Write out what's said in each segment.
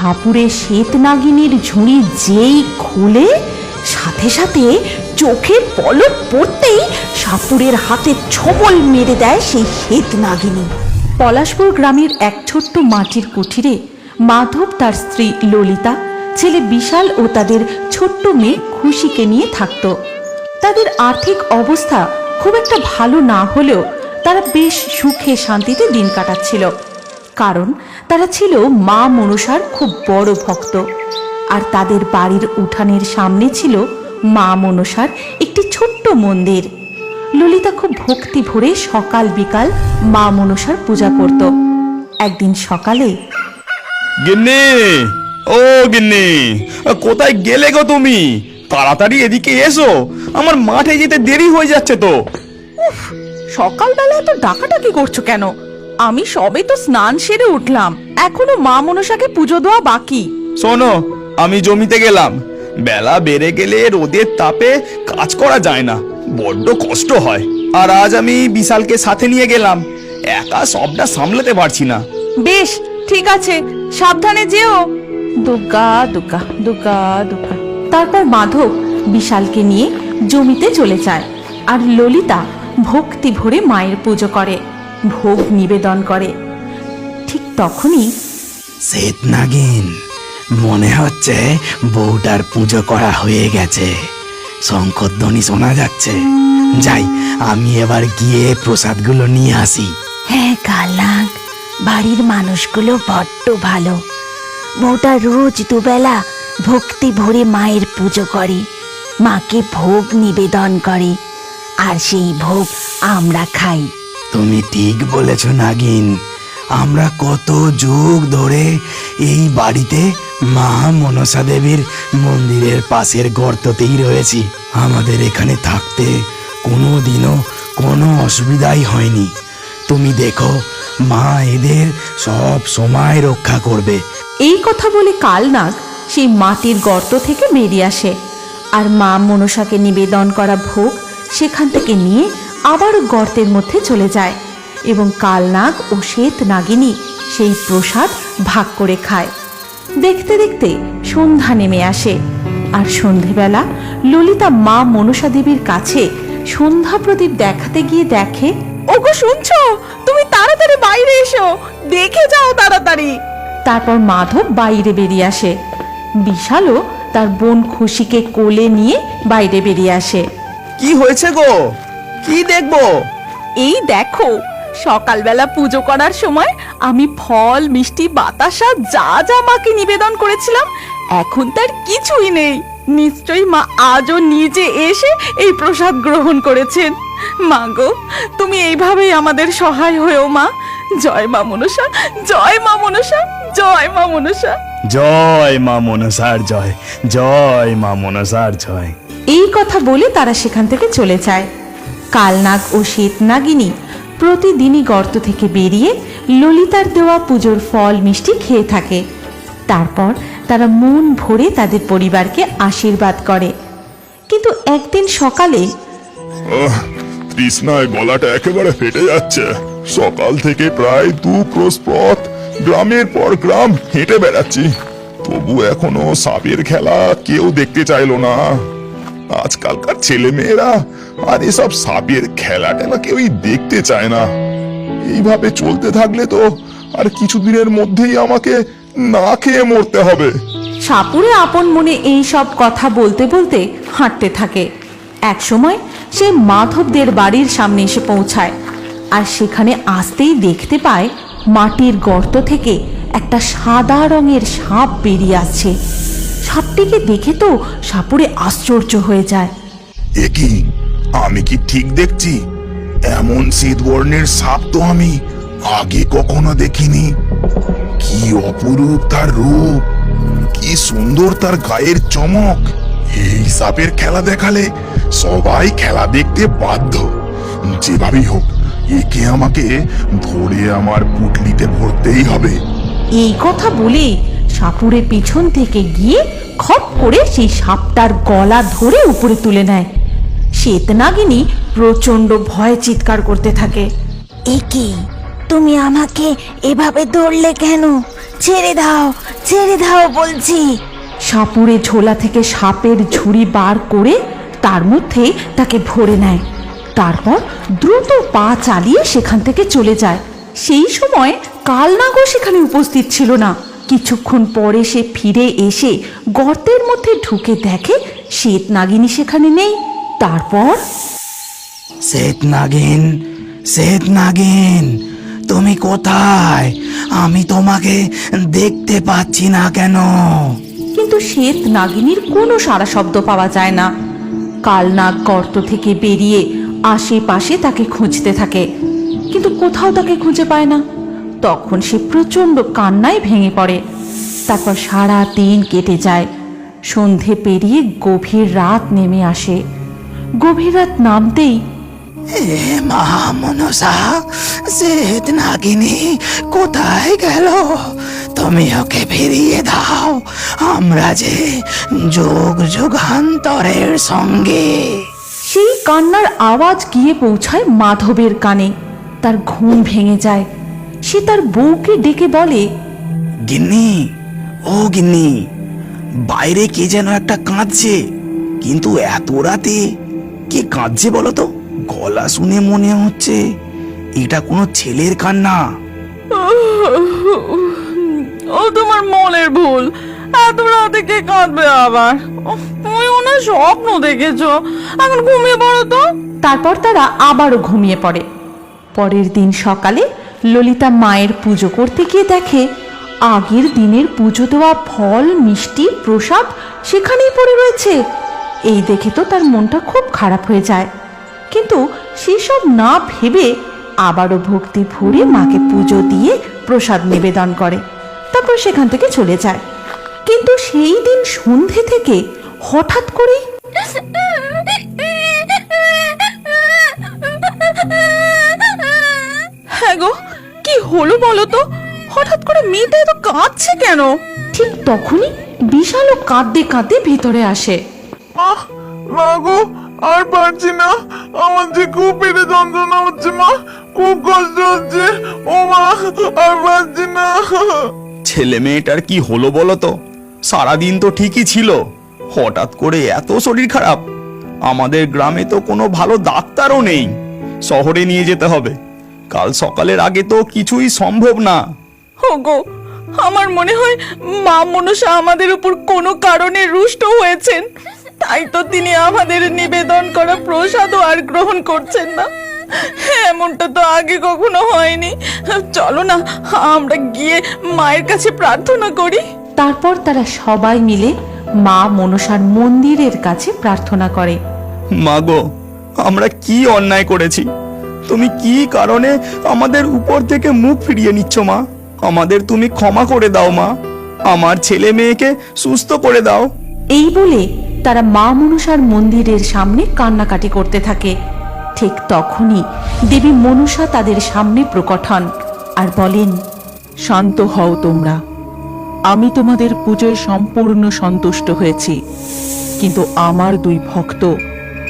সাপুরে শ্বেত নাগিনীর ঝুড়ি যেই খুলে, সাথে সাথে চোখের পলক পড়তেই সাপুরের হাতে ছবল মেরে দেয় সেই শ্বেত নাগিনী পলাশপুর গ্রামের এক ছোট্ট মাটির কুঠিরে মাধব তার স্ত্রী ললিতা, ছেলে বিশাল ও তাদের ছোট্ট মেয়ে খুশিকে নিয়ে থাকত। তাদের আর্থিক অবস্থা খুব একটা ভালো না হলেও তারা বেশ সুখে শান্তিতে দিন কাটাচ্ছিল। কারণ তারা ছিল মা মনসার খুব বড় ভক্ত। আর তাদের বাড়ির উঠানের সামনে ছিল মা মনসার একটি ছোট্ট মন্দির। ললিতা খুব ভক্তি ভরে সকাল বিকাল মা মনসার পূজা করত। একদিন সকালে গিন্নি! ও গিন্নি কোথায় গেলে গো তুমি? তাড়াতাড়ি এদিকে এসো আমার মাঠে যেতে দেরি হয়ে যাচ্ছে তো। সকালবেলা এত ডাকাডাকি করছ কেন? আমি সবে তো স্নান সেরে উঠলাম। এখনও মা মনসাকে পুজো দেওয়া বাকি। শোনো আমি জমিতে গেলাম। বেলা বেড়ে গেলে রোদের তাপে কাজ করা যায় না। বড্ড কষ্ট হয়। আর আজ আমি বিশালকে সাথে নিয়ে গেলাম। একা সবটা সামলাতে পারছি না। বেশ ঠিক আছে সাবধানে যেও। দুর্গা দুর্গা দুর্গা দুর্গা। তারপর মাধব বিশালকে নিয়ে জমিতে চলে যায়। আর ললিতা ভক্তি ভরে মায়ের পুজো করে। ভোগ নিবেদন করে। ঠিক তখনই শ্বেত নাগিন মনে হচ্ছে বউটার পুজো করা হয়ে গেছে। শঙ্করধ্বনি শোনা যাচ্ছে। যাই আমি এবার গিয়ে প্রসাদগুলো নিয়ে আসি। হ্যাঁ কালাক বাড়ির মানুষগুলো বড্ড ভালো। বউটা রোজ দুবেলা ভক্তি ভরে মায়ের পুজো করে মাকে ভোগ নিবেদন করে আর সেই ভোগ আমরা খাই। তুমি ঠিক বলেছ, নাগিন। আমরা কত যুগ ধরে এই বাড়িতে মা মনসা দেবীর মন্দিরের পাশের গর্ততেই রয়েছি। আমাদের এখানে থাকতে কোনো দিনও কোনো অসুবিধাই হয়নি। তুমি দেখো, মা এদের সব সময় রক্ষা করবে। এই কথা বলে কালনাগ সেই মাটির গর্ত থেকে বেরিয়ে আসে। আর মা মনসাকে নিবেদন করা ভোগ সেখান থেকে নিয়ে আবার গর্তের মধ্যে চলে যায় এবং কালনাগ ও শ্বেত নাগিনী সেই প্রসাদ ভাগ করে খায়। দেখতে দেখতে সন্ধ্যা নেমে আসে আর সন্ধেবেলা ললিতা মা মনসা দেবীর কাছে সন্ধ্যা প্রদীপ দেখাতে গিয়ে দেখে, ওগো, শুনছো? তুমি তাড়াতাড়ি বাইরে এসো। দেখে যাও তাড়াতাড়ি। তারপর মাধব বাইরে বেরিয়ে আসে। বিশালও তার বোন খুশিকে কোলে নিয়ে বাইরে বেরিয়ে আসে। কি হয়েছে গো? কি দেখব? এই দেখো সকালবেলা পুজো করার সময় আমি ফল মিষ্টি বাতাসা যা যা মাকে নিবেদন করেছিলাম এখন তার কিছুই নেই। নিশ্চয়ই মা আজও নিজে এসে এই প্রসাদ গ্রহণ করেছেন। মা গো তুমি এইভাবেই আমাদের সহায় হয়েও মা। জয় মা মনসা জয় মা মনসা জয় মা মনসা। জয় মা মনসার জয় জয় মা মনসার জয়। এই কথা বলে তারা সেখান থেকে চলে যায়। কালনাগ ও শ্বেতনাগিনী প্রতিদিনই গর্ত থেকে বেরিয়ে ললিতার দেওয়া পুজোর ফল মিষ্টি খেয়ে থাকে। তারপর তারা মন ভরে তাদের পরিবারকে আশীর্বাদ করে। কিন্তু একদিন সকালে তৃষ্ণায় গলাটা একেবারে ফেটে যাচ্ছে। সকাল থেকে প্রায় দু ক্রোশ পথ গ্রামের পর গ্রাম হেঁটে বেড়াচ্ছি। তবু এখনও সাপের খেলা কেউ দেখতে চাইলো না। আজকালকার ছেলে মেয়েরা আর এসব সাপের খেলা টেলা কেউই দেখতে চায় না। এইভাবে চলতে থাকলে তো আর কিছুদিনের মধ্যেই আমাকে না খেয়ে মরতে হবে। সাপুরে আপন মনে এই সব কথা বলতে বলতে হাঁটতে থাকে। একসময় সে মাধবদের বাড়ির সামনে এসে পৌঁছায় আর সেখানে আসতেই দেখতে পায় মাটির গর্ত থেকে একটা সাদা রঙের সাপ বেরিয়ে আসছে। সাপটিকে দেখে তো সাপুরে আশ্চর্য হয়ে যায়। এ কি? আমি কি ঠিক দেখছি? এমন শীত বর্ণের সাপ তো আমি আগে কখনো দেখিনি। কি অপরূপ তার রূপ! কি সুন্দর তার গায়ের চমক! এই সাপের খেলা দেখালে সবাই খেলা দেখতে বাধ্য। যেভাবেই হোক একে আমাকে ধরে আমার পুটলিতে ভরতেই হবে। এই কথা বলে সাপুরে পিছন থেকে গিয়ে খপ করে সেই সাপটার গলা ধরে উপরে তুলে নেয়। শ্বেতনাগিনী প্রচণ্ড ভয়ে চিৎকার করতে থাকে। একে তুমি আমাকে এভাবে ধরলে কেন? ছেড়ে দাও ছেড়ে দাও বলছি। সাপুরে ঝোলা থেকে সাপের ঝুড়ি বার করে তার মধ্যে তাকে ভরে নেয়। তারপর দ্রুত পা চালিয়ে সেখান থেকে চলে যায়। সেই সময় কালনাগও সেখানে উপস্থিত ছিল না। কিছুক্ষণ পরে সে ফিরে এসে গর্তের মধ্যে ঢুকে দেখে শ্বেত নাগিনী সেখানে নেই। তারপর? শ্বেত নাগিন শ্বেত নাগিন তুমি কোথায়? আমি তোমাকে দেখতে পাচ্ছি না কেন? কিন্তু শ্বেত নাগিনীর কোনো সারা শব্দ পাওয়া যায় না। কালনাগ গর্ত থেকে বেরিয়ে আশেপাশে তাকে খুঁজতে থাকে কিন্তু কোথাও তাকে খুঁজে পায় না। তখন সে প্রচণ্ড কান্নায় ভেঙে পড়ে। তারপর সারা দিন কেটে যায়। সন্ধে পেরিয়ে গভীর রাত নেমে আসে। গভীর রাত নামতেই মা মনসা নাগিনী কোথায় গেল? তুমি ওকে ফিরিয়ে দাও। আমরা যে যুগ যুগান্তরের সঙ্গে। সেই কান্নার আওয়াজ গিয়ে পৌঁছায় মাধবের কানে। তার ঘুম ভেঙে যায়। সে তার বউকে ডেকে বলে গিন্নি ও গিন্নি বাইরে কে যেন একটা কাঁদছে। কিন্তু এত রাতে কে কাঁদছে বলো তো? গলা শুনে মনে হচ্ছে এটা কোনো ছেলের কান্না। ও তোমার মনের ভুল। এত রাতে কে কাঁদবে আবার? তুমি ওনার স্বপ্ন দেখেছ। এখন ঘুমিয়ে পড়ো তো। তারপর তারা আবারও ঘুমিয়ে পড়ে। পরের দিন সকালে ললিতা মায়ের পুজো করতে গিয়ে দেখে, আগের দিনের পুজো দেওয়া ফল, মিষ্টি, প্রসাদ সেখানেই পড়ে রয়েছে। এই দেখে তো তার মনটা খুব খারাপ হয়ে যায়। কিন্তু সেসব না ভেবে আবারও ভক্তি ভরে মাকে পুজো দিয়ে প্রসাদ নিবেদন করে। তারপর সেখান থেকে চলে যায়। কিন্তু সেই দিন সন্ধে থেকে হঠাৎ করেই হ্যাঁ গো কি হলো বলো তো? হঠাৎ করে মেয়েটা এত কাঁদছে কেন? ঠিক তখনই বিশালও কাঁদতে কাঁদতে ভিতরে আসে। আহ মা গো আর পারছি না। আমার যে খুব পেটে যন্ত্রণা হচ্ছে মা। খুব কষ্ট হচ্ছে। ও মা আর পারছি না। ছেলে মেয়েটার কি হলো বলো তো? সারাদিন তো ঠিকই ছিল। হঠাৎ করে এত শরীর খারাপ। আমাদের গ্রামে তো কোনো ভালো ডাক্তারও নেই। শহরে নিয়ে যেতে হবে। কাল সকালের আগে তো কিছুই সম্ভব না। গো আমার মনে হয় মা মনসা আমাদের উপর কোনো কারণে রুষ্ট হয়েছেন। তাই তো তিনি আমাদের নিবেদন করা প্রসাদও আর গ্রহণ করছেন না। এমনটা তো আগে কখনো হয়নি। চলো না আমরা গিয়ে মায়ের কাছে প্রার্থনা করি। তারপর তারা সবাই মিলে মা মনসার মন্দিরের কাছে প্রার্থনা করে। মাগো আমরা কি অন্যায় করেছি? তুমি কি কারণে আমাদের উপর থেকে মুখ ফিরিয়ে নিচ্ছ, মা? আমাদের তুমি ক্ষমা করে দাও, মা। আমার ছেলে মেয়েকে সুস্থ করে দাও। এই বলে তারা মা মনসার মন্দিরের সামনে কান্নাকাটি করতে থাকে। ঠিক তখনই দেবী মনসা তাদের সামনে প্রকট হন আর বলেন, শান্ত হও তোমরা। আমি তোমাদের পুজোয় সম্পূর্ণ সন্তুষ্ট হয়েছি। কিন্তু আমার দুই ভক্ত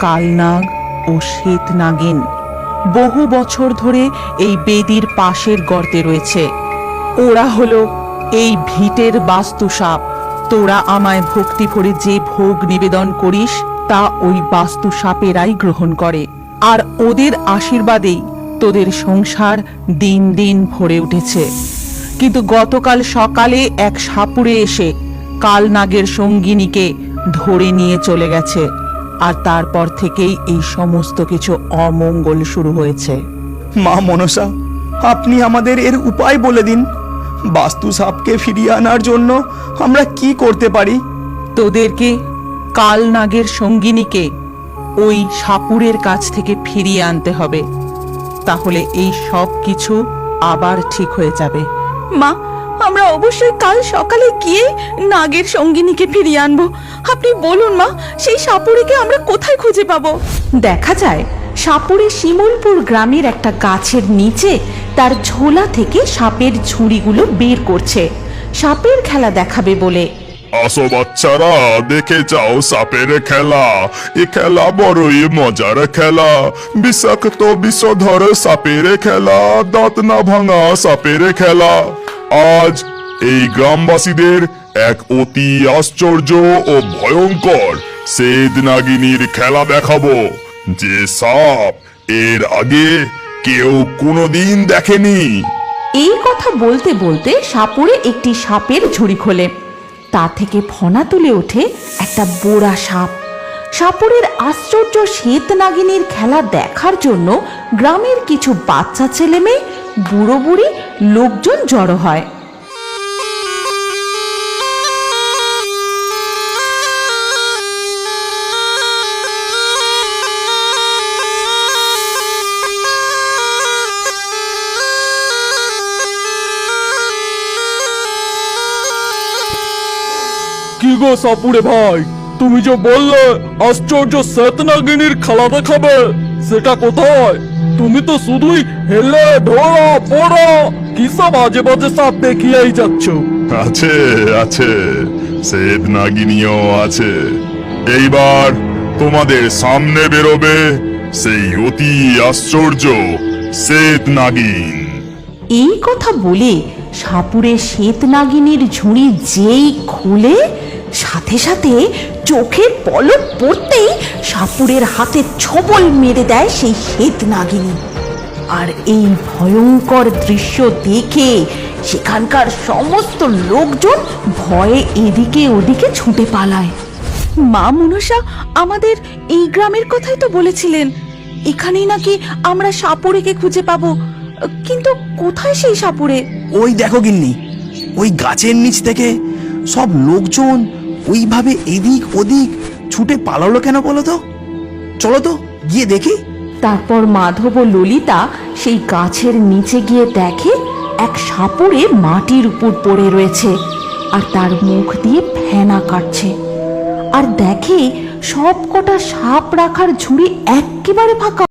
কালনাগ ও শ্বেত নাগিন বহু বছর ধরে এই বেদির পাশের গর্তে রয়েছে। ওরা হলো এই ভিটের বাস্তুসাপ। তোরা আমায় ভক্তি ভরে যে ভোগ নিবেদন করিস, তা ওই বাস্তু সাপেরাই গ্রহণ করে। আর ওদের আশীর্বাদেই তোদের সংসার দিন দিন ভরে উঠেছে। কিন্তু গতকাল সকালে এক সাপুড়ে এসে কালনাগের সঙ্গিনীকে ধরে নিয়ে চলে গেছে। আর তারপর থেকেই এই সমস্ত কিছু অমঙ্গল শুরু হয়েছে। মা মনসা আপনি আমাদের এর উপায় বলে দিন। বাস্তু সাপকে ফিরিয়ে আনার জন্য আমরা কি করতে পারি? তোদেরকে কালনাগের সঙ্গিনীকে ওই সাপুরের কাছ থেকে ফিরিয়ে আনতে হবে। তাহলে এই সব কিছু আবার ঠিক হয়ে যাবে। মা আমরা অবশ্যই কাল সকালে গিয়ে নাগের সঙ্গিনীকে ফিরিয়ে আনব। আপনি বলুন মা সেই সাপুরিকে আমরা কোথায় খুঁজে পাবো? দেখা যায় সাপুরে শিমুলপুর গ্রামের একটা গাছের নিচে তার ঝোলা থেকে সাপের ঝুড়িগুলো বের করছে। সাপের খেলা দেখাবে বলে। আসো বাচ্চারা দেখে যাও সাপের খেলা। এ খেলা বড়ই মজার খেলা। বিষাক্ত বিষধর সাপের খেলা দাঁত না ভাঙা সাপের খেলা। আজ এই গ্রামবাসীদের এক অতি আশ্চর্য ও ভয়ঙ্কর সেদ নাগিনীর খেলা দেখাবো। যে সাপ এর আগে কেউ কোনোদিন দেখেনি। এই কথা বলতে বলতে সাপুরে একটি সাপের ঝুড়ি খোলে। তা থেকে ফনা তুলে ওঠে একটা বোড়া সাপ। সাপুরের আশ্চর্য শ্বেত নাগিনীর খেলা দেখার জন্য গ্রামের কিছু বাচ্চা ছেলে মেয়ে বুড়ো বুড়ি লোকজন জড়ো হয়। কি গো সাপুরে ভাই? তুমি যে বললে, আশ্চর্য শ্বেতনাগিনীর খেলা দেখাবে, সেটা কোথায়? তুমি তো শুধুই হেলে ঢোড়া পোড়া কি সব আজে বাজে সাপ দেখিয়েই যাচ্ছ? আছে আছে সেদ নাগিনীও আছে। এইবার তোমাদের সামনে বেরোবে সেই অতি আশ্চর্য শ্বেত নাগিন। এই কথা বলে সাপুরে শ্বেত নাগিনীর ঝুড়ি যেই খুলে সাথে সাথে চোখের পলক পড়তেই সাপুরের হাতে ছবল মেরে দেয় সেই শ্বেত নাগিনী। আর এই ভয়ঙ্কর দৃশ্য দেখে সেখানকার সমস্ত লোকজন ভয়ে এদিকে ওদিকে ছুটে পালায়। মা মনসা, আমাদের এই গ্রামের কথাই তো বলেছিলেন। এখানেই নাকি আমরা সাপুরেকে খুঁজে পাবো। কিন্তু কোথায় সেই সাপুরে? ওই দেখো গিন্নি, ওই গাছের নিচ থেকে সব লোকজন ওইভাবে এদিক ওদিক ছুটে পালালো কেন বলো তো? চলো তো, গিয়ে দেখি। তারপর মাধব ও ললিতা সেই গাছের নিচে গিয়ে দেখে এক সাপুরে মাটির উপর পড়ে রয়েছে আর তার মুখ দিয়ে ফেনা কাটছে। আর দেখে সব কটা সাপ রাখার ঝুড়ি একেবারে ফাঁকা।